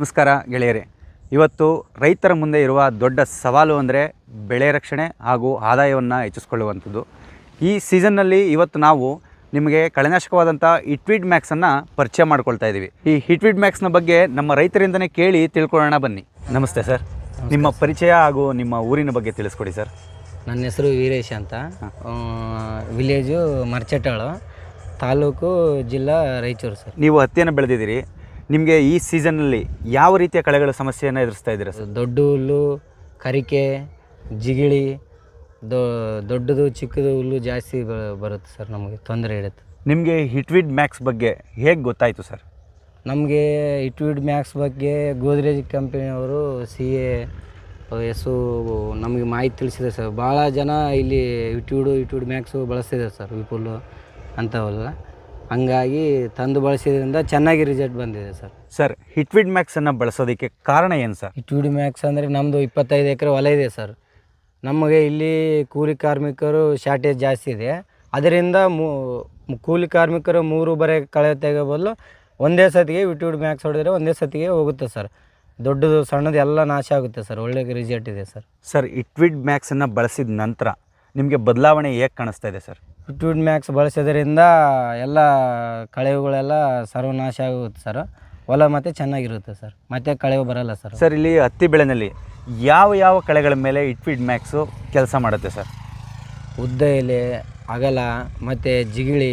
ನಮಸ್ಕಾರ ಗೆಳೆಯರೇ. ಇವತ್ತು ರೈತರ ಮುಂದೆ ಇರುವ ದೊಡ್ಡ ಸವಾಲು ಅಂದರೆ ಬೆಳೆ ರಕ್ಷಣೆ ಹಾಗೂ ಆದಾಯವನ್ನು ಹೆಚ್ಚಿಸ್ಕೊಳ್ಳುವಂಥದ್ದು. ಈ ಸೀಸನ್ನಲ್ಲಿ ಇವತ್ತು ನಾವು ನಿಮಗೆ ಕಳೆನಾಶಕವಾದಂಥ ಹಿಟ್ವಿಡ್ ಮ್ಯಾಕ್ಸನ್ನು ಪರಿಚಯ ಮಾಡ್ಕೊಳ್ತಾ ಇದ್ದೀವಿ. ಈ ಹಿಟ್ವಿಡ್ ಮ್ಯಾಕ್ಸ್ನ ಬಗ್ಗೆ ನಮ್ಮ ರೈತರಿಂದನೇ ಕೇಳಿ ತಿಳ್ಕೊಳ್ಳೋಣ ಬನ್ನಿ. ನಮಸ್ತೆ ಸರ್. ನಿಮ್ಮ ಪರಿಚಯ ಹಾಗೂ ನಿಮ್ಮ ಊರಿನ ಬಗ್ಗೆ ತಿಳಿಸ್ಕೊಡಿ ಸರ್. ನನ್ನ ಹೆಸರು ವೀರೇಶ್ ಅಂತ. ವಿಲೇಜು ಮರ್ಚಟಾಳು ತಾಲೂಕು ಜಿಲ್ಲಾ ರಾಯಚೂರು ಸರ್. ನೀವು ಹತ್ತಿಯನ್ನು ಬೆಳೆದಿದ್ದೀರಿ. ನಿಮಗೆ ಈ ಸೀಸನ್ನಲ್ಲಿ ಯಾವ ರೀತಿಯ ಕಳೆಗಳ ಸಮಸ್ಯೆಯನ್ನು ಎದುರಿಸ್ತಾ ಇದ್ದೀರಾ ಸರ್? ದೊಡ್ಡ ಹುಲ್ಲು ಕರಿಕೆ ಜಿಗಿಳಿ ದೊ ದೊಡ್ಡದು ಚಿಕ್ಕದು ಹುಲ್ಲು ಜಾಸ್ತಿ ಬ- ಬರುತ್ತೆ ಸರ್ ನಮಗೆ ತೊಂದರೆ ಇಡುತ್ತೆ ನಿಮಗೆ ಹಿಟ್ವಿಡ್ ಮ್ಯಾಕ್ಸ್ ಬಗ್ಗೆ ಹೇಗೆ ಗೊತ್ತಾಯಿತು ಸರ್? ನಮಗೆ ಇಟ್ವಿಡ್ ಮ್ಯಾಕ್ಸ್ ಬಗ್ಗೆ ಗೋದ್ರೇಜ್ ಕಂಪನಿಯವರು ಸಿ ಎ ಎಸು ನಮಗೆ ಮಾಹಿತಿ ತಿಳಿಸಿದೆ ಸರ್. ಭಾಳ ಜನ ಇಲ್ಲಿ ಇಟ್ವಿಡು ಇಟ್ವಿಡ್ ಮ್ಯಾಕ್ಸು ಬಳಸ್ತಿದ್ದಾರೆ ಸರ್ ವಿಪುಲ್ಲು ಅಂಥವೆಲ್ಲ. ಹಂಗಾಗಿ ತಂದು ಬಳಸಿದ್ರಿಂದ ಚೆನ್ನಾಗಿ ರಿಸಲ್ಟ್ ಬಂದಿದೆ ಸರ್. ಸರ್ ಹಿಟ್ವಿಡ್ ಮ್ಯಾಕ್ಸನ್ನು ಬಳಸೋದಕ್ಕೆ ಕಾರಣ ಏನು ಸರ್? ಹಿಟ್ವಿಡ್ ಮ್ಯಾಕ್ಸ್ ಅಂದರೆ ನಮ್ಮದು ಇಪ್ಪತ್ತೈದು ಎಕರೆ ಹೊಲ ಇದೆ ಸರ್. ನಮಗೆ ಇಲ್ಲಿ ಕೂಲಿ ಕಾರ್ಮಿಕರು ಶಾರ್ಟೇಜ್ ಜಾಸ್ತಿ ಇದೆ. ಅದರಿಂದ ಮೂ ಕೂಲಿ ಕಾರ್ಮಿಕರು ಮೂರು ಬರೆ ಕಳೆ ತೆಗೋ ಬದಲು ಒಂದೇ ಸತಿಗೆ ಇಟ್ವಿಡ್ ಮ್ಯಾಕ್ಸ್ ಹೊಡೆದ್ರೆ ಒಂದೇ ಸತಿಗೆ ಹೋಗುತ್ತೆ ಸರ್. ದೊಡ್ಡದು ಸಣ್ಣದು ಎಲ್ಲ ನಾಶ ಆಗುತ್ತೆ ಸರ್. ಒಳ್ಳೆ ರಿಸಲ್ಟ್ ಇದೆ ಸರ್. ಸರ್ ಇಟ್ವಿಡ್ ಮ್ಯಾಕ್ಸನ್ನು ಬಳಸಿದ ನಂತರ ನಿಮಗೆ ಬದಲಾವಣೆ ಹೇಗೆ ಕಾಣಿಸ್ತಾ ಇದೆ ಸರ್? ಇಟ್ವಿಡ್ ಮ್ಯಾಕ್ಸ್ ಬಳಸೋದ್ರಿಂದ ಎಲ್ಲ ಕಳೆವುಗಳೆಲ್ಲ ಸರ್ವನಾಶ ಆಗುತ್ತೆ ಸರ್ ಹೊಲ ಮತ್ತೆ ಚೆನ್ನಾಗಿರುತ್ತೆ ಸರ್ ಮತ್ತೆ ಕಳೆವು ಬರಲ್ಲ ಸರ್ ಸರ್ ಇಲ್ಲಿ ಹತ್ತಿ ಬೆಳೆನಲ್ಲಿ ಯಾವ ಯಾವ ಕಳೆಗಳ ಮೇಲೆ ಇಟ್ವಿಡ್ ಮ್ಯಾಕ್ಸು ಕೆಲಸ ಮಾಡುತ್ತೆ ಸರ್ ಉದ್ದ ಎಲೆ ಅಗಲ ಮತ್ತು ಜಿಗಿಳಿ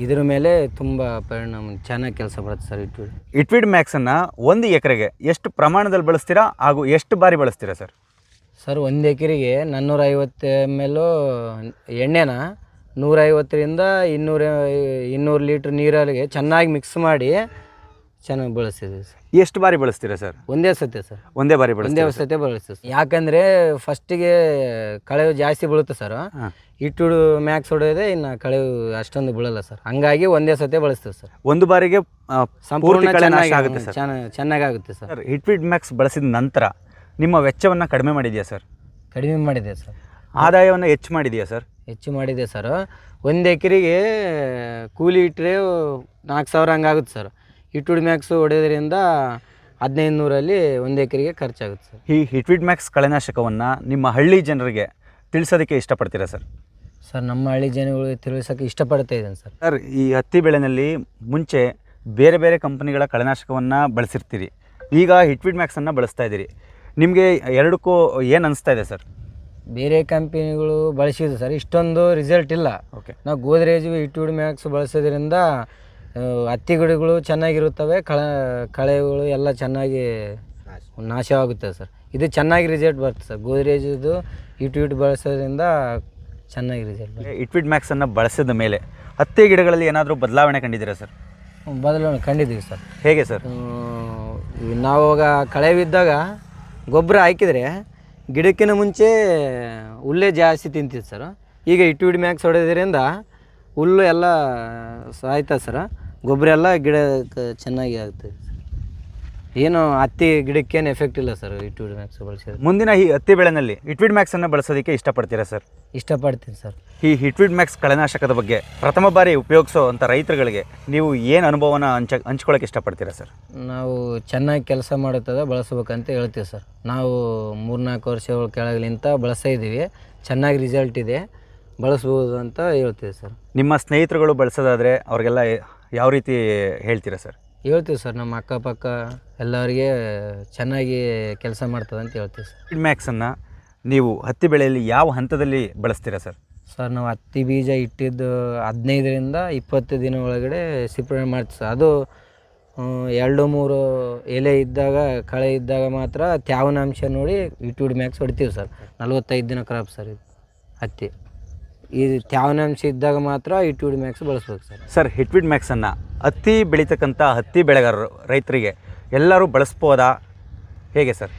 ಇದ್ರ ಮೇಲೆ ತುಂಬ ಪರಿಣಾಮ ಚೆನ್ನಾಗಿ ಕೆಲಸ ಬರುತ್ತೆ ಸರ್ ಇಟ್ವಿಡ್ ಇಟ್ವಿಡ್ ಮ್ಯಾಕ್ಸನ್ನು ಒಂದು ಎಕರೆಗೆ ಎಷ್ಟು ಪ್ರಮಾಣದಲ್ಲಿ ಬಳಸ್ತೀರಾ ಹಾಗೂ ಎಷ್ಟು ಬಾರಿ ಬಳಸ್ತೀರಾ ಸರ್ ಸರ್ ಒಂದು ಎಕರೆಗೆ ನಾನ್ನೂರ ಐವತ್ತು ಎಂ ಎಲ್ಲು ಎಣ್ಣೆನ ನೂರೈವತ್ತರಿಂದ ಇನ್ನೂರ ಇನ್ನೂರು ಲೀಟ್ರ್ ನೀರಲ್ಲಿಗೆ ಚೆನ್ನಾಗಿ ಮಿಕ್ಸ್ ಮಾಡಿ ಚೆನ್ನಾಗಿ ಬಳಸ್ತಿದ್ದೀವಿ ಸರ್. ಎಷ್ಟು ಬಾರಿ ಬಳಸ್ತೀರಾ ಸರ್? ಒಂದೇ ಸತಿ ಸರ್. ಒಂದೇ ಬಾರಿ ಒಂದೇ ಸತಿ ಬಳಸ್ತೀವಿ ಸರ್. ಯಾಕಂದರೆ ಫಸ್ಟಿಗೆ ಕಳೆವು ಜಾಸ್ತಿ ಬೀಳುತ್ತೆ ಸರ್. ಇಟ್ಟು ಮ್ಯಾಕ್ಸ್ ಹೊಡೆಯೋದೇ ಇನ್ನು ಕಳೆವು ಅಷ್ಟೊಂದು ಬೀಳಲ್ಲ ಸರ್. ಹಂಗಾಗಿ ಒಂದೇ ಸತಿ ಬಳಸ್ತೀವಿ ಸರ್. ಒಂದು ಬಾರಿಗೆ ಸಂಪೂರ್ಣ ಚೆನ್ನಾಗಿ ಆಗುತ್ತೆ ಸರ್. ಚೆನ್ನಾಗಾಗುತ್ತೆ ಹಿಟ್ವಿಡ್ ಮ್ಯಾಕ್ಸ್ ಬಳಸಿದ ನಂತರ ನಿಮ್ಮ ವೆಚ್ಚವನ್ನು ಕಡಿಮೆ ಮಾಡಿದೆಯಾ ಸರ್? ಕಡಿಮೆ ಮಾಡಿದೆ ಸರ್. ಆದಾಯವನ್ನು ಹೆಚ್ಚು ಮಾಡಿದೆಯಾ ಸರ್? ಹೆಚ್ಚು ಮಾಡಿದೆ ಸರ್ ಒಂದು ಎಕರೆಗೆ ಕೂಲಿ ಇಟ್ಟರೆ ನಾಲ್ಕು ಸಾವಿರ ಹಂಗಾಗುತ್ತೆ ಸರ್ ಹಿಟ್ವಿಡ್ ಮ್ಯಾಕ್ಸ್ ಹೊಡೆಯೋದ್ರಿಂದ ಹದಿನೈದು ನೂರಲ್ಲಿ ಒಂದು ಎಕರೆಗೆ ಖರ್ಚಾಗುತ್ತೆ ಸರ್ ಈ ಹಿಟ್ವಿಡ್ ಮ್ಯಾಕ್ಸ್ ಕಳೆನಾಶಕವನ್ನು ನಿಮ್ಮ ಹಳ್ಳಿ ಜನರಿಗೆ ತಿಳಿಸೋದಕ್ಕೆ ಇಷ್ಟಪಡ್ತೀರಾ ಸರ್ ಸರ್ ನಮ್ಮ ಹಳ್ಳಿ ಜನಗಳಿಗೆ ತಿಳಿಸೋಕೆ ಇಷ್ಟಪಡ್ತಾ ಇದ್ದೇನೆ ಸರ್ ಸರ್ ಈ ಹತ್ತಿ ಬೆಳೆನಲ್ಲಿ ಮುಂಚೆ ಬೇರೆ ಬೇರೆ ಕಂಪನಿಗಳ ಕಳೆನಾಶಕವನ್ನು ಬಳಸಿರ್ತೀರಿ. ಈಗ ಹಿಟ್ವಿಡ್ ಮ್ಯಾಕ್ಸನ್ನು ಬಳಸ್ತಾ ಇದ್ದೀರಿ. ನಿಮಗೆ ಎರಡಕ್ಕೂ ಏನು ಅನಿಸ್ತಾ ಇದೆ ಸರ್ ಬೇರೆ ಕಂಪನಿಗಳು ಬಳಸಿದ್ದು ಸರ್. ಇಷ್ಟೊಂದು ರಿಸಲ್ಟ್ ಇಲ್ಲ. ಓಕೆ ನಾವು ಗೋದ್ರೇಜ್ ಇಟ್ಟುಡ್ ಮ್ಯಾಕ್ಸ್ ಬಳಸೋದ್ರಿಂದ ಹತ್ತಿ ಗಿಡಗಳು ಚೆನ್ನಾಗಿರುತ್ತವೆ ಕಳೆ ಕಳೆಗಳು ಎಲ್ಲ ಚೆನ್ನಾಗಿ ನಾಶವಾಗುತ್ತೆ ಸರ್. ಇದು ಚೆನ್ನಾಗಿ ರಿಸಲ್ಟ್ ಬರುತ್ತೆ ಸರ್. ಗೋದ್ರೇಜದು ಇಟ್ಟು ಬಳಸೋದ್ರಿಂದ ಚೆನ್ನಾಗಿ ರಿಸಲ್ಟ್ ಇಟ್ವಿಟ್ ಮ್ಯಾಕ್ಸನ್ನು ಬಳಸಿದ ಮೇಲೆ ಹತ್ತಿ ಗಿಡಗಳಲ್ಲಿ ಏನಾದರೂ ಬದಲಾವಣೆ ಕಂಡಿದ್ದೀರಾ ಸರ್? ಬದಲಾವಣೆ ಕಂಡಿದ್ದೀವಿ ಸರ್. ಹೇಗೆ ಸರ್? ನಾವು ಕಳೆ ಬಿದ್ದಾಗ ಗೊಬ್ಬರ ಹಾಕಿದರೆ ಗಿಡಕ್ಕಿಂತ ಮುಂಚೆ ಹುಲ್ಲೇ ಜಾಸ್ತಿ ತಿಂತಿತ್ತು ಸರ್. ಈಗ ಇಟ್ಟು ಹಿಡಿ ಮ್ಯಾಕ್ಸ್ ಹೊಡೆದ್ರಿಂದ ಹುಲ್ಲು ಎಲ್ಲ ಸಾಯ್ತದೆ ಸರ್. ಗೊಬ್ಬರ ಎಲ್ಲ ಗಿಡಕ್ಕೆ ಚೆನ್ನಾಗಿ ಆಗ್ತದೆ ಏನು ಹತ್ತಿ ಗಿಡಕ್ಕೇನು ಎಫೆಕ್ಟ್ ಇಲ್ಲ ಸರ್ ಇಟ್ಟು ಮ್ಯಾಕ್ಸ್ ಬಳಸಿದ್ರೆ. ಮುಂದಿನ ಈ ಹತ್ತಿ ಬೆಳೆನಲ್ಲಿ ಹಿಟ್ವಿಡ್ ಮ್ಯಾಕ್ಸನ್ನು ಬಳಸೋದಕ್ಕೆ ಇಷ್ಟಪಡ್ತೀರಾ ಸರ್ ಇಷ್ಟಪಡ್ತೀನಿ ಸರ್ ಈ ಹಿಟ್ವಿಡ್ ಮ್ಯಾಕ್ಸ್ ಕಳೆನಾಶಕದ ಬಗ್ಗೆ ಪ್ರಥಮ ಬಾರಿ ಉಪಯೋಗಿಸೋ ಅಂಥ ರೈತರುಗಳಿಗೆ ನೀವು ಏನು ಅನುಭವನ ಹಂಚ ಹಂಚ್ಕೊಳ್ಳೋಕೆ ಇಷ್ಟಪಡ್ತೀರಾ ಸರ್ ನಾವು ಚೆನ್ನಾಗಿ ಕೆಲಸ ಮಾಡುತ್ತದೆ ಬಳಸ್ಬೇಕಂತ ಹೇಳ್ತೀವಿ ಸರ್ ನಾವು ಮೂರ್ನಾಲ್ಕು ವರ್ಷಗಳ ಕೆಳಗಲಿಂತ ಬಳಸ್ತಾ ಇದ್ದೀವಿ. ಚೆನ್ನಾಗಿ ರಿಸಲ್ಟ್ ಇದೆ. ಬಳಸ್ಬೋದು ಅಂತ ಹೇಳ್ತೀವಿ ಸರ್ ನಿಮ್ಮ ಸ್ನೇಹಿತರುಗಳು ಬಳಸೋದಾದರೆ ಅವ್ರಿಗೆಲ್ಲ ಯಾವ ರೀತಿ ಹೇಳ್ತೀರಾ ಸರ್ ಹೇಳ್ತೀವಿ ಸರ್ ನಮ್ಮ ಅಕ್ಕಪಕ್ಕ ಎಲ್ಲರಿಗೆ ಚೆನ್ನಾಗಿ ಕೆಲಸ ಮಾಡ್ತದೆ ಅಂತ ಹೇಳ್ತೀವಿ ಸರ್. ಸೀಡ್ ಮ್ಯಾಕ್ಸನ್ನು ನೀವು ಹತ್ತಿ ಬೆಳೆಯಲ್ಲಿ ಯಾವ ಹಂತದಲ್ಲಿ ಬಳಸ್ತೀರಾ ಸರ್? ಸರ್ ನಾವು ಹತ್ತಿ ಬೀಜ ಇಟ್ಟಿದ್ದು ಹದಿನೈದರಿಂದ ಇಪ್ಪತ್ತು ದಿನ ಒಳಗಡೆ ಸಿಂಪಡಣೆ ಮಾಡ್ತೀವಿ ಸರ್. ಅದು ಎರಡು ಮೂರು ಎಲೆ ಇದ್ದಾಗ ಕಳೆ ಇದ್ದಾಗ ಮಾತ್ರ ತ್ಯಾವನಾಂಶ ನೋಡಿ ಇಟ್ಟು ಮ್ಯಾಕ್ಸ್ ಹೊಡಿತೀವಿ ಸರ್. ನಲ್ವತ್ತೈದು ದಿನ ಕ್ರಾಪ್ ಸರ್ ಇದು ಹತ್ತಿ. ಈ ತ್ಯಾವನಾಂಶ ಇದ್ದಾಗ ಮಾತ್ರ ಹಿಟ್ವಿಡ್ ಮ್ಯಾಕ್ಸ್ ಬಳಸ್ಬೇಕು ಸರ್. ಸರ್ ಹಿಟ್ವಿಡ್ ಮ್ಯಾಕ್ಸನ್ನು ಹತ್ತಿ ಬೆಳೀತಕ್ಕಂಥ ಹತ್ತಿ ಬೆಳೆಗಾರರು ರೈತರಿಗೆ ಎಲ್ಲರೂ ಬಳಸ್ಬೋದಾ? ಹೇಗೆ ಸರ್?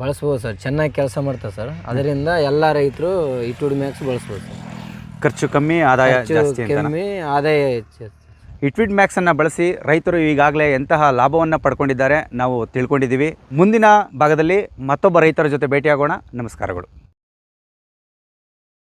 ಬಳಸ್ಬೋದು ಸರ್. ಚೆನ್ನಾಗಿ ಕೆಲಸ ಮಾಡ್ತಾರೆ ಸರ್. ಅದರಿಂದ ಎಲ್ಲ ರೈತರು ಇಟ್ವಿಡ್ ಮ್ಯಾಕ್ಸ್ ಬಳಸ್ಬೋದು ಸರ್. ಖರ್ಚು ಕಮ್ಮಿ ಆದಾಯ ಜಾಸ್ತಿ ಕಮ್ಮಿ ಆದಾಯ ಹೆಚ್ಚು ಇಟ್ವಿಡ್ ಮ್ಯಾಕ್ಸನ್ನು ಬಳಸಿ ರೈತರು ಈಗಾಗಲೇ ಎಂತಹ ಲಾಭವನ್ನು ಪಡ್ಕೊಂಡಿದ್ದಾರೆ ನಾವು ತಿಳ್ಕೊಂಡಿದ್ದೀವಿ. ಮುಂದಿನ ಭಾಗದಲ್ಲಿ ಮತ್ತೊಬ್ಬ ರೈತರ ಜೊತೆ ಭೇಟಿಯಾಗೋಣ. ನಮಸ್ಕಾರಗಳು.